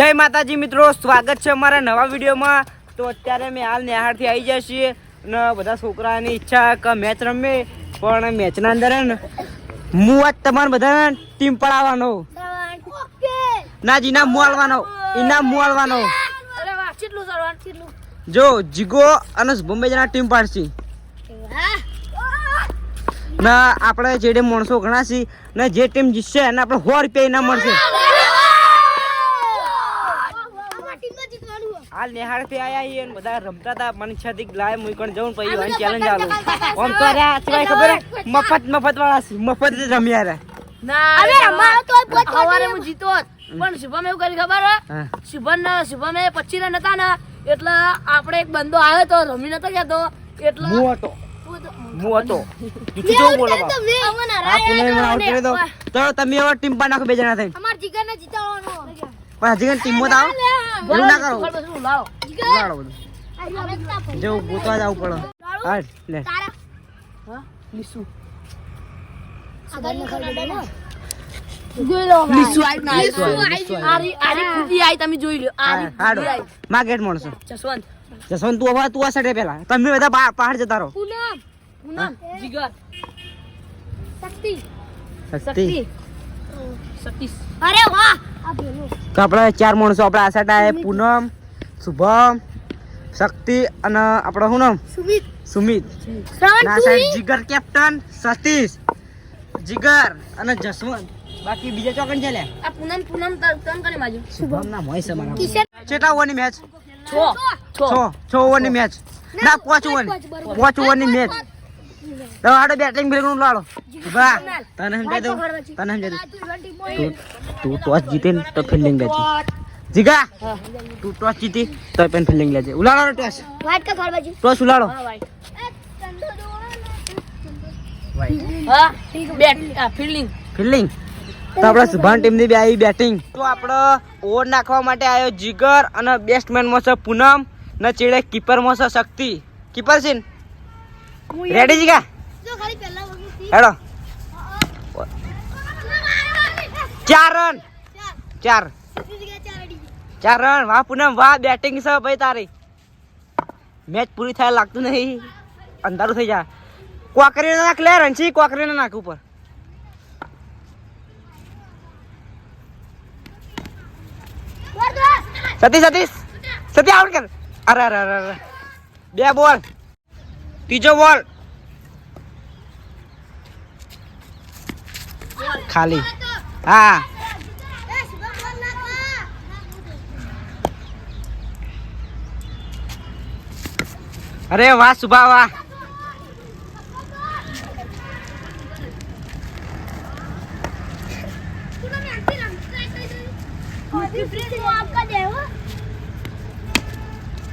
જય માતાજી મિત્રો, સ્વાગત છે અમારા નવા વિડીયોમાં. તો અત્યારે મેં હાલ નેહાળથી આવી જાય છીએ અને બધા છોકરાની ઈચ્છા કે મેચ રમે, પણ મેચના અંદર ને હું આજ તમારે બધા ટીમ પડાવવાનો ના જ ઇનામ ઇનામ અરે વાહ કેટલું સરવાન કેટલું જો, જીગો અને બોમ્બે જણા ટીમ પાડશે ના, આપણે જે ટીમ માણસો ઘણા ને જે ટીમ જીતશે એને આપણે સો રૂપિયા ઇનામ મળશે. હાલ નિહાળથી આયા છીએ અને બધા રમતા હતા મને હતી લાય મુઈ કોણ જવું પછી વાન ચેલેન્જ આલો ઓમ તો રે સિવાય ખબર મફત મફત વાળા છે. મફત જ રમ્યા રે ના અરે અમારો તો પોત પોત હું. જીતો પણ શુભમ એવું કરી ખબર શુભમ ના શુભમ એ પચી રન હતા ને એટલે આપણે એક બંદો આવ્યો તો રમી નતો જતો એટલે હું હતો. હું હતો. જુઠ્ઠું જો બોલો. આ પુણે મને આઉટ કરી દો તો. તમે હવે ટીમ પર નાખો બે જણા થઈ અમાર જીગર ને જીતાડવાનો. પણ હજી કઈ ટીમો આવો. એવું ના કરો. ખબર બધું લાવો. ઉગાડો બધું. જો ગોતવા જવું પડે. હાલ લે. લીસુ. જસવંત. તું હવે તું આ સાઈડે પેલા. તમે બધા પહાડ જતા રહો. પૂનમ પૂનમ. જીગર. શક્તિ. શક્તિ. સતીશ. અરે વાહ! તો આપણે ચાર માણસો આપણે આશાટા પૂનમ શુભમ શક્તિ અને આપણો શું નામ? સુમિત. સુમિત. જીગર કેપ્ટન સતીશ જીગર અને જસવંત. બાકી બીજા ચોકન છે લે. આ પૂનમ પૂનમ તમ કરે માજો શુભમ ના મોય છે મારા કેટલા ઓવરની મેચ? છો. છો. છ છ ઓવરની મેચ. ના પાંચ ઓવરની. પાંચ ઓવરની મેચ. તો આડો બેટિંગ બિલકુલ લાડો બા તને સમજાય દઉં તને સમજાય દઉં તું ટોસ જીતે ને તો ફિલ્ડિંગ લેજે જીગા તું ટોસ જીતી તો પણ ફિલ્ડિંગ લેજે ઉલાડો ટોસ વાટ કા ફાળ બાજુ ટોસ ઉલાડો હા બેટ ફિલ્ડિંગ ફિલ્ડિંગ તો આપણે ટીમની બી આવી બેટિંગ તો આપણે ઓવર નાખવા માટે આવ્યો જીગર અને બેસ્ટમેનમાં છે પૂનમ ને ચેડે કીપરમાં છે શક્તિ. કીપર છે ને? રેડી જીગા? હેડો. ચાર રન ચાર. ચાર. રન વાહ પૂનમ વાહ બેટિંગ છે ભાઈ તારી. મેચ પૂરી થાય લાગતું નહીં. અંધારું થઈ જાય. કોકરી નાખ લે રણસી કોકરી નાખ ઉપર. સતીશ સતીશ. સતી આઉટ કર. અરે અરે અરે. બે બોલ. ત્રીજો બોલ. ખાલી. હા. અરે વાહ શુભા વાહ.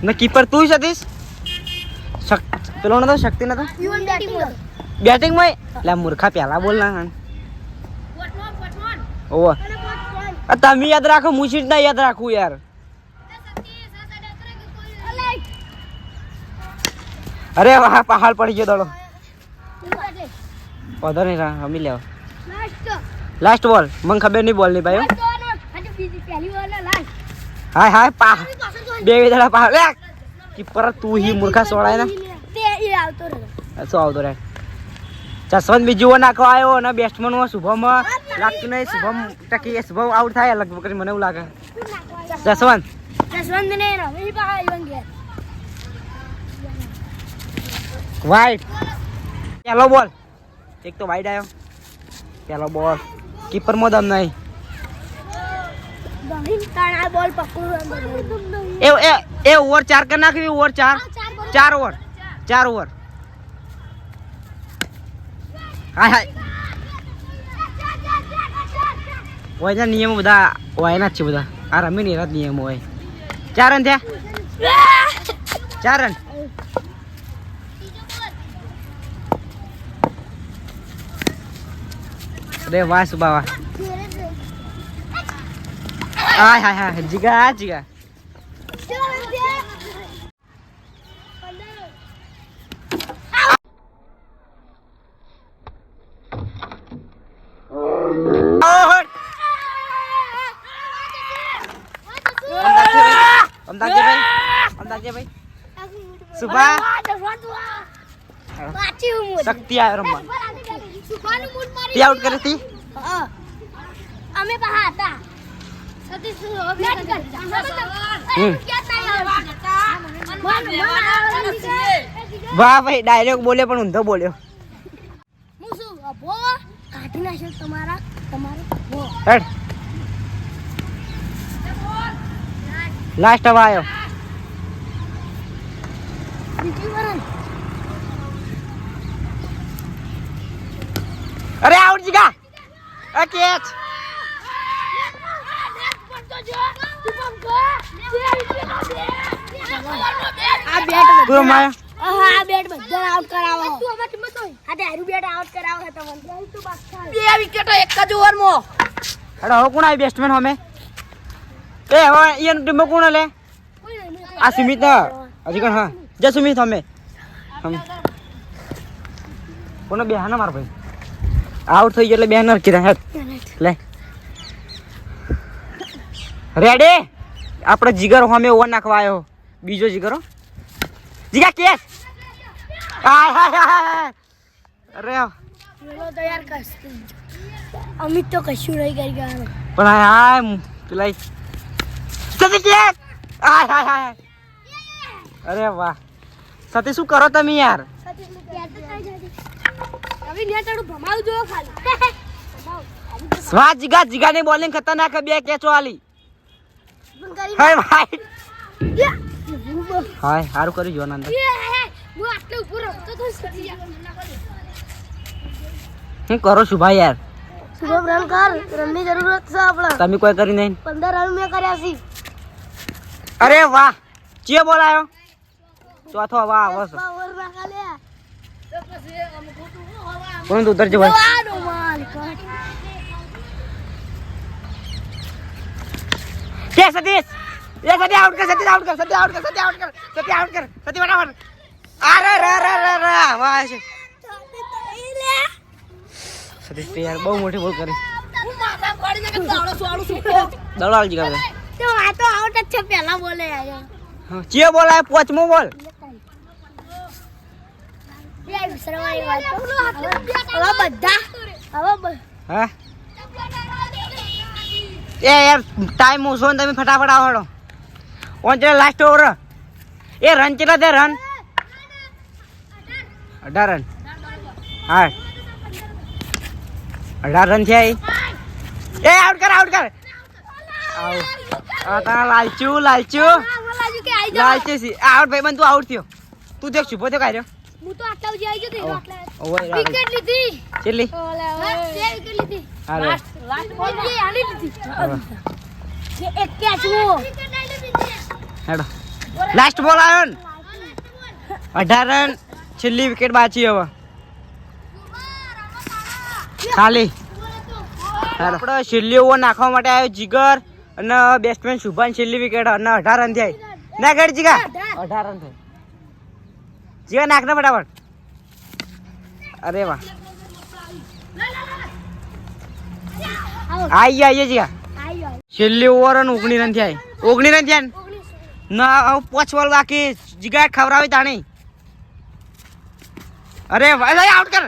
ના કીપર તું સતીશ પેલો નતો શક્તિ નતો? બેટિંગમાં લે મૂર્ખા પેલા બોલ ના ઓવો. આ તમે યાદ રાખો મુશીટ ના યાદ રાખું યાર. અરે વાહ પહાડ પડી ગયો દડો. વધો નહીં રા રમી લેવો. લાસ્ટ બોલ મને ખબર નહીં બોલની ભાઈ હો. હાય હાય પા બે બે દડા પા કીપર તું હી મૂર્ખા સોળાય ને. આવતો રહે. શું આવતો રહે? જસવંત બીજું નાખો આવ્યો અને બેસ્ટમેનમાં શુભમ લાગતું નહીં શુભમ ટકી શુભમ આઉટ થાય લગભગ કરી મને એવું લાગે. જસવંત. જસવંત ને વાઈટ પહેલો બોલ એક તો વાઈટ આવ્યો પહેલો બોલ કીપરમાં દમ નહીં. એ એ એ ઓવર ચાર કરી નાખવી ઓવર ચાર. ચાર ઓવર ચાર ઓવર હાય હાય. હોય નિયમો બધા હોય જ છે બધા. આ રમી ને એના જ નિયમો હોય. ચાર રન થયા? ચાર રન અરે વાહ સુબા વાહ. હાય હાય હાય. જીગા જીગા અમદાજે ભાઈ અમદાજે ભાઈ સુભા વાંચી હું મોઢું. શક્તિ આવ્યો રમવા આઉટ કરી હતી આવે? વાહ ભાઈ ડાયરેક્ટ બોલ્યો પણ ઊંધો બોલ્યો હું શું અભો કાઢી નાખ્યો તમારા તમારો. હેડ. લાસ્ટ હવે આવ્યો અરે આઉટ જીગા. અ કેચ. આ બેટ પૂરો માયો. હા આ બેટ બધા આઉટ કરાવો. હા તે હારું બેટ આઉટ કરાવો હે તમને. બે વિકેટો એક જ ઓવરમાં. હેડ હવે કોણ આવી બેસ્ટમેન હમે એ હવે એનું ટીમ કોણ લે આ સુમિત હજી કણ હા. જય સુમિત હમે. કોનો બેહાના માર ભાઈ? આઉટ થઈ ગયો એટલે બેનર કીધા હેડ. લે. રેડી આપણો જીગર હોમે ઓવર નાખવા આવ્યો. બીજો જીગરો હો. જીગા કેસ. આય હાય હાય અરે તો યાર કશું. અમિત તો કશું નહીં કરી ગયા. પણ હાય હાય પેલા સતી કે હાય હાય હાય અરે વાહ. સતી શું કરો તમે યાર? વાહ જીગા જીગાની બોલિંગ ખતરનાક બે કેચો આલી. પણ હાય હાય સારું કર્યું યે, હું આટલે ઊભો રમતો તો સડી ગયા. હું કરો છું ભાઈ યાર. શુભમ રન કર. રનની જરૂરત છે આપણે. તમે કોઈ કરી નહીં. પંદર રન મેં કર્યા છે. અરે વાહ. ચિયો બોલાયો. ચોથો વાહ આવે છે. પાવર ના ખાલે કોણ તું ઉતરજો ભાઈ? જવાનો માલ કટ કે સતીશ. એ સતી આઉટ કર સતી આઉટ કર સતી આઉટ કર સતી આઉટ કર સતી આઉટ કર સતી ફટાફટ. અરે રે રે રે રે વાહ છે. સતીશ તો યાર બહુ મોટી ભૂલ કરી. હું માથા પડી જાય કે દાડો સુવાળું છું? દલાલ જી કરે તો આ તો આઉટ જ છે પહેલા બોલે ચિયો બોલાય પોચમો બોલ. હવે બધા હવે હા? એ યાર ટાઈમ ઓછો ને તમે ફટાફટ આવડો. ઓન લાસ્ટ ઓવર એ રન ચેલા દે રન અઢાર રન હા અઢાર રન છે. એ આઉટ કર આઉટ કર. આઉટ લાલચુ લાલચુ. લાલચુ સી આઉટ ભાઈ તું આઉટ થયો. તું દેખ શુભો તો કાઢ્યો હું તો આટલા સુધી આવી ગયો તો આટલા. વિકેટ લીધી. વિકેટ લીધી. એક કેચ હેડો. લાસ્ટ બોલ આવ્યો રન છેલ્લી વિકેટ બાચી હવે. ખાલી. આપણે છેલ્લી ઓવર નાખવા માટે આવ્યો જીગર અને બેટ્સમેન શુભાન છેલ્લી વિકેટ અને અઢાર રન થાય ના ગઢ જીગા અઢાર રન થાય જીગા નાખને ફટાફટ. અરે વાહ. આઈ ગયા, આઈ જીગા છેલ્લી ઓવર અને ઓગણી રન થયા ઓગણી રન થયા ના. પાંચ બોલ બાકી. જીગા ખવડાવી તાણી. અરે ભાઈ આઉટ કર.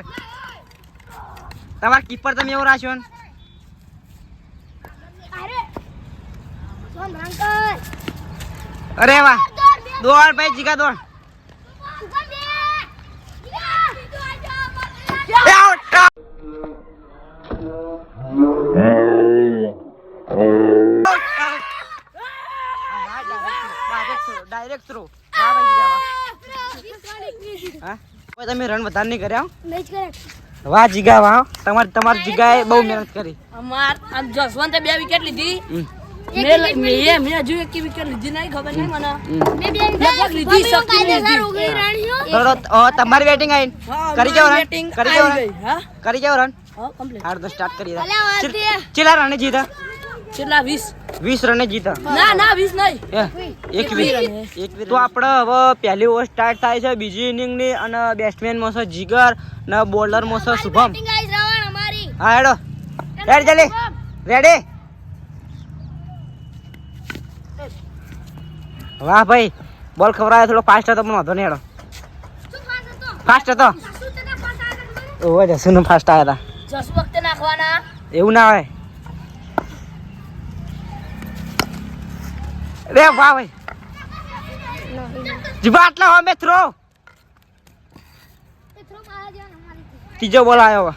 તમારા કીપર તમે એવો રાખ્યો ને. અરે વાહ. દોડ ભાઈ જીગા દોડ. ડાયરેક્ટ આઉટ ડાયરેક્ટ થ્રો હા? તમે રન વધારે નહીં કર્યા હો? નહીં વાહ જીગા વાહ તમારી તમારી જીગાએ બહુ મહેનત કરી. અમાર આમ જસવંતે બે વિકેટ લીધી. મેં મેં હજુ એક વિકેટ લીધી નહીં ખબર નહીં મને. હમ. મેં બે લગભગ લીધી, શક્તિ લીધી. ઉગી રાણીઓ થોડો અ, તમારી બેટિંગ આવી કરી જાવ રન. કરી જાવ રન. કરી જાવ રન. હા. હાર તો સ્ટાર્ટ કરી વાંધે. ચેલા રને જીતા કેટલા? વીસ. વીસ રને જીતા. ના ના નહીં. તો આપણે હવે પહેલી ઓવર સ્ટાર્ટ થાય છે બીજી ઇનિંગની અને બેટ્સમેન મોસો જીગર અને બોલરમાં શુભમ. હા હેડો. રેડ જલ્દી? રેડી વાહ ભાઈ. બોલ ખવરાયો થોડો ફાસ્ટ હતો પણ વાંધો નહીં હેડો. ફાસ્ટ હતો? ફાસ્ટ આવ્યા હતા. જસ વખતે નાખવાના. એવું ના હોય. રે વાહ ભાઈ. જીબા આટલા હોય મેં થ્રો ત્રીજો બોલ આવ્યો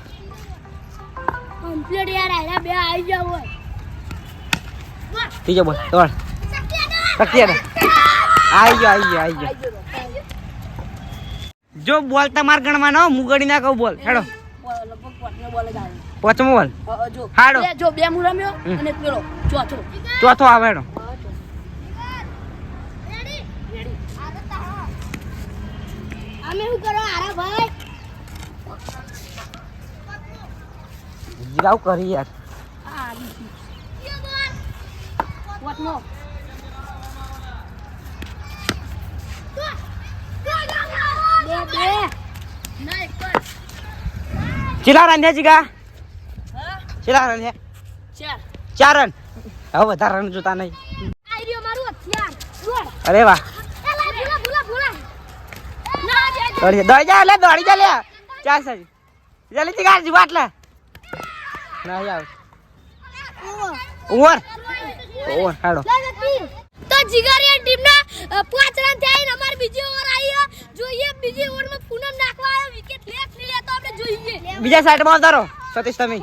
ત્રીજો બોલ દોડ શક્તિ હેડો આવી ગયો આવી ગયો આવી ગયો. જો બોલ તમારે ગણવાનો હું ગણી ના કહું બોલ. હેડો. પાંચમો બોલ. હાડો. જો બે હું રમ્યો અને પેલો ચોથો. ચોથો આવે હેડો. અમે શું કરો? આરા ભાઈ. જીરાવ કરી યાર. આ ના. ચેલા રન છે જીગા ચિલા રન છે ચાર. ચાર રન. હવે વધારે રન જોતા નહીં. અરે વાહ એ લા ભૂલા ભૂલા ભૂલા ના બે દોડી જા. દોડી જા લે દોડી જા લે. ચાલ સાજી જલ્દી થી ગાડી બાટલા નહીં આવ. ઓવર ઓવર હાડો. તો જીગરિયા ટીમના પાંચ રન થયા ને અમાર બીજી ઓવર આવી હે. જોઈએ બીજી ઓવરમાં પૂનમ નાખવા આવ્યો. વિકેટ લે લે તો આપણે જોઈએ. બીજા સાઈડમાં ઉતારો સતીશ તમે.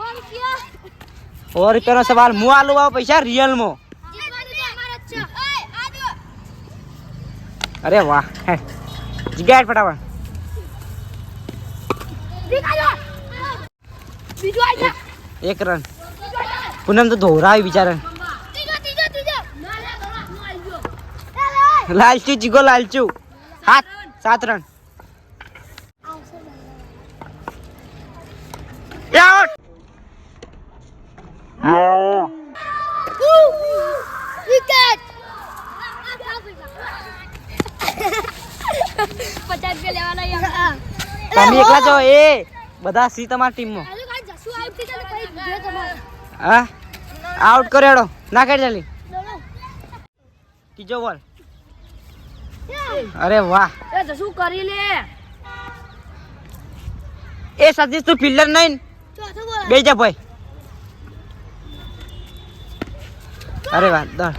કોણ કયો? સવાલ. હું આલુ આવો પૈસા રિયલ જો. અરે વાહ હે. ફટાફટ. બીજું જા. એક રન. પૂનમ તો ધોરાવી બિચારા. લાલચુ જીગો લાલચુ. હાથ સાત રન. પચાસ રૂપિયા લેવાના. તમે એકલા છો એ બધા સી તમારી ટીમમાં. હા આઉટ કર્યો હેડો ના કરી ચાલી. ત્રીજો બોલ અરે વાહ શું કરી લે એ સતીશ તું ફિલ્ડર નહીં? બે જા ભાઈ અરે વાહ દોડ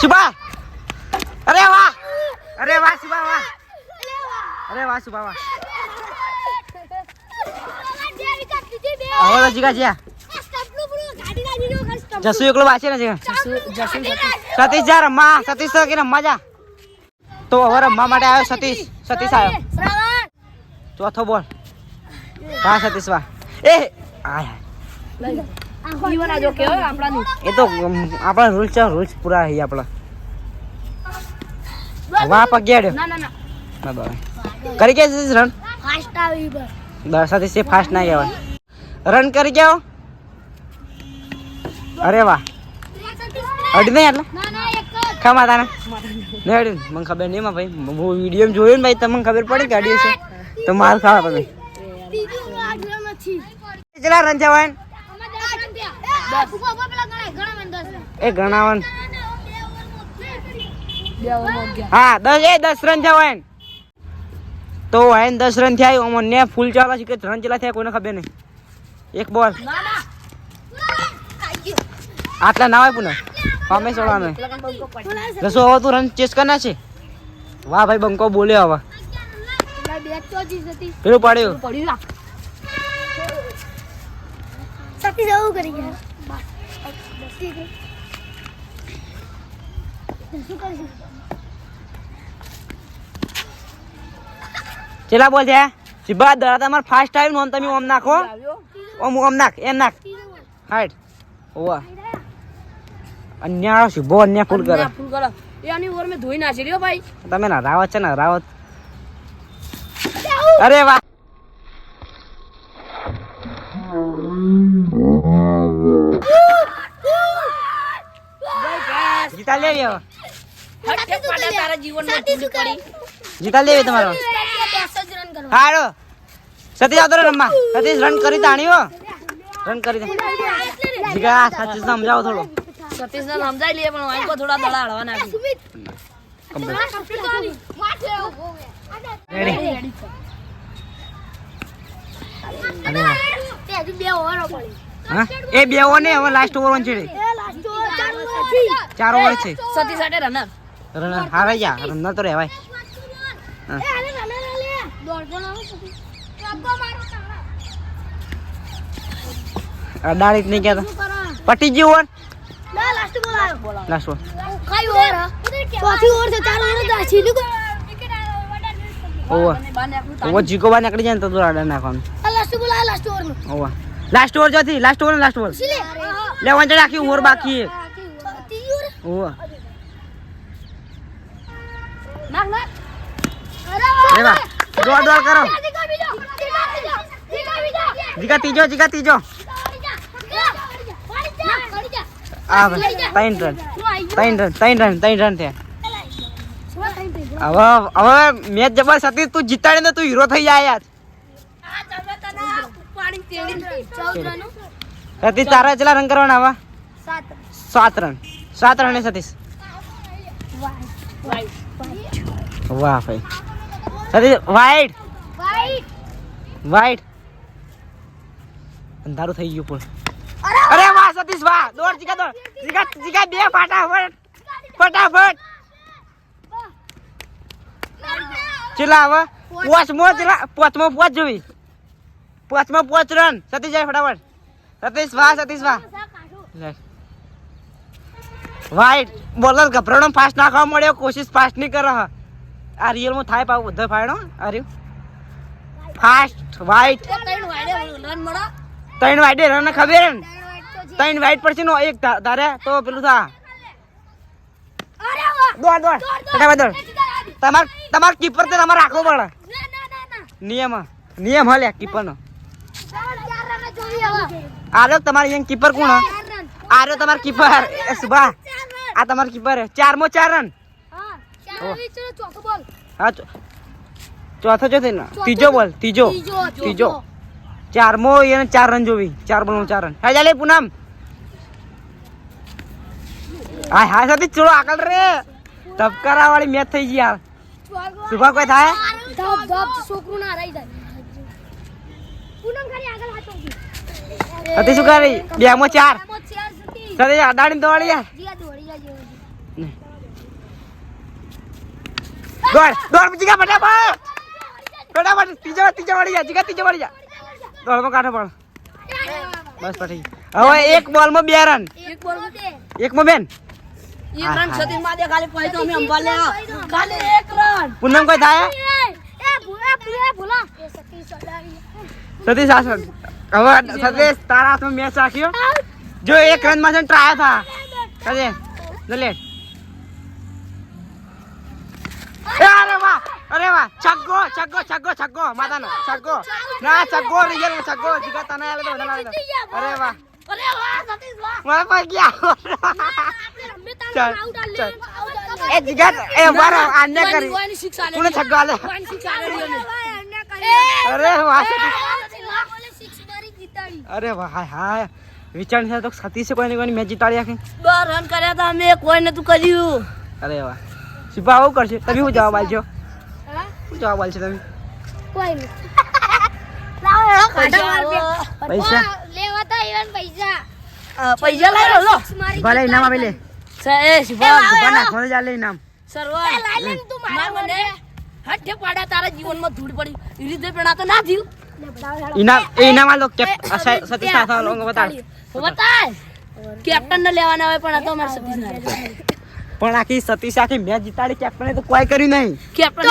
શુભા અરે વાહ અરે વાહ શુભા વાહ અરે વાહ શુભા વાહ બે વિકેટ દીધી બે. હવે તો જીગા. જ્યા. જસુ એકલો વાંચે ને જીગા. સતીશ જા રમવા. સતીશ કે રમવા જા. તો હવે રમવા માટે આવ્યો સતીશ. સતીશ આવ્યો. ચોથો બોલ. વાહ સતીશ વાહ એ! એ તો આપણા રૂલ છે રૂલ્સ પૂરા છે આપણા. વાહ પગ્યાડ્યો ના ના ના. ના બરાબર કરી કે રન? ફાસ્ટ આવી બસ. એ ફાસ્ટ ના કહેવાય. રન કરી જાઓ. અરે વાહ. અડી નહીં એટલે? ખા માતાને. નહીં અડ્યું મને ખબર નહીં માં ભાઈ. હું વીડિયો જોયું ને ભાઈ, તમને ખબર પડી કે અડ્યું છે? તો માર ખાવા તમે. કેટલા રન થયા. એ ગણાવન હા, દસ, એ દસ રન વાયન તો એન દસ રન થયા અમને ફૂલ ચાલવા છે કે રન ચલા થયા કોઈને ખબર નહીં. એક બોલ. આટલા ના હોય પુનઃ. પામે પડી રસો હવે તું રન ચેસ કરના છે? વાહ ભાઈ, બંકો બોલ્યો હવે. પેલા પાડ્યું? ચેલા બોલ છે? સિબ્બા દરા તમારે ફાસ્ટ આવ્યું ને તમે ઓમ નાખો. ઓમ ઓમ નાખ એમ નાખ. હાઈટ. ઓવા અન્ય શુભો અન્ય ફૂલ કરે. ફૂલ કરે. એ આની ઓવર મેં ધોઈ નાખી લ્યો ભાઈ. તમે ના રાવત છે ને રાવત. અરે વાહ. જીતા લેવી હવે. જીતા લેવી તમારો. હાડો સતીશ આવતો રે રમવા. સતીશ રન કરી તાણ્યો રન કરી દે. જીગા સતીશ સમજાવો થોડો. સતીશને સમજાઈ લે પણ વાંકો થોડા દડા હળવા નાખી એ બે ઓવર ને હવે લાસ્ટ ઓવર વન છે ચાર ઓવર છે. સતી સાથે રનર રન હારાઈ જા રન તો રહેવાય. હા. અડાડી જ નહીં કહેતા. પટી ગયું over last over over over જીકો બાર નીકળી જાય ને તો તો અડા નાખવાનું. ઓવર લાસ્ટ ઓવર જોથી લાસ્ટ ઓવર લાસ્ટ ઓવર? લે વંચે રાખી ઓવર? બાકી નાખ નાખ. દોડ દોડ કરો. જીગા ત્રીજો જીગા ત્રીજો. આ ભાઈ ત્રણ રન ત્રણ રન ત્રણ રન ત્રણ રન થયા. હવે હવે મેચ જબરજસ્ત હતી તું જીતાડીને તું હીરો થઈ જાય યાર. સતીશ તારા કેટલા રન કરવાના હવે સાત રન સાત રન ને સતીશ. વાહ ભાઈ. સતીશ વાઈટ વાઈટ અંધારું થઈ ગયું પણ. અરે વાહ! સતીશ વાહ! દોડ જીગા દોડ! જીગા જીગા બે ફટાફટ! ફટાફટ! ચેલા હવે? પોચમો ચેલા પોચમો પોચ જોવી. પોચમો પોચ રન. સતીશ જાય ફટાફટ. સતીશ વાહ સતીશ વાહ. વાઈટ બોલર ગભરાણો ફાસ્ટ નાખવા મળ્યો કોશિશ ફાસ્ટ નહીં કરો હ. આ રિયલમાં થાય પાવ બધો ફાયડો અરે ફાસ્ટ વાઈટ રન મળો. ત્રણ વાઈટ રન ખબર? ને ત્રણ વાઈટ પડશે નો એક ધારે તો પેલું થા. દોડ દોડ. ફટાફટ દોડ. તમાર તમાર કીપર તે તમારે રાખવો પડે. નિયમ. નિયમ હલે કીપર નો. આરો તમારે અહીંયા કીપર કોણ હ? આ રહ્યો તમાર કીપર સુભા. આ તમાર કીપર હે. ચાર મો ચાર રન હા ચોથો ચોથો ને. ત્રીજો બોલ. ત્રીજો. ત્રીજો. ચારમો એને ચાર રન જોવી. ચાર બોલ ચાર રન. હા ચાલે પૂનમ. હા હા સાથે ચલો આગળ રે. ધબકારા વાળી મેચ થઈ ગઈ યાર. સુભા કોઈ થાય? છોકરું ના રહી જાય. પૂનમ ખાલી આગળ હાથો અતિ શું કરી? બે મો ચાર. સાથે અડાડી દોડી યાર દોડ દોડ. જીગા ફટાફટ. ફટાફટ ત્રીજા ત્રીજા વાળી જા જીગા ત્રીજા વાળી જા. દોડમાં કાઢો પણ બસ પછી. હવે એક બોલમાં બે રન. એકમાં બેન. પૂનમ કોઈ થાય? સતીશ આસન શાસન હવે સતીશ તારા હાથમાં મેચ રાખ્યો? જો એક રનમાં ટ્રાય થા. કદે લે અરે વાહ. અરે વાહ છગ્ગો છગ્ગો છગ્ગો છગ્ગો માતાનો છગ્ગો ના છગ્ગો રિયલ છગ્ગો જીગા તને આલે તો વધારે આલે. અરે વાહ અરે વાહ સતીશ વાહ મારા પર ગયા ચાલ, આઉટ આલે ચાલ. એ જીગા એ મારો આને કરી કોને છગ્ગો આલે. અરે વાહ સતીશ બોલે સિક્સ મારી જીતાડી અરે વાહ હાય હાય વિચાર છે તો સતીશે કોઈની કોઈની મેચ જીતાડી આખી બે રન કર્યા તા અમે કોઈ તું કર્યું અરે વાહ શિપા આવું કરશે તમે હું જવાબ આલશો શું બોલ આલશો તમે. કોઈ નહીં. પૈસા પૈસા? લેવા તા એવન પૈસા. પૈસા લઈ લો. લો ભલે ઇનામ આપી લે. ઇનામ. લાઈ તું મારા મને હઠે તારા જીવનમાં ધૂળ પડી. રીતે પેણા તો ના થયું. ઇનામ કે સતીશ બતાડ. કેપ્ટન ને લેવાના હોય પણ આ તો અમારે સતીશ ના પણ આખી સતીશ આખી મેચ જીતાડી કેપ્ટને તો કોઈ કર્યું નહીં. કેપ્ટન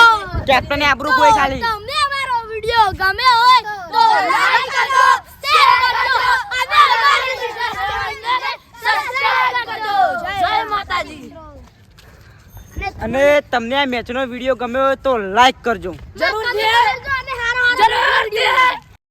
કેપ્ટને આબરૂ કોઈ ખાલી. તમને અમારો વિડિયો ગમે હોય તો લાઈક કરજો શેર કરજો અને અમારી ચેનલને સબસ્ક્રાઇબ કરજો. જય માતાજી. અને તમને આ મેચનો વીડિયો ગમ્યો હોય તો લાઈક કરજો. જરૂર છે અને હારો જરૂર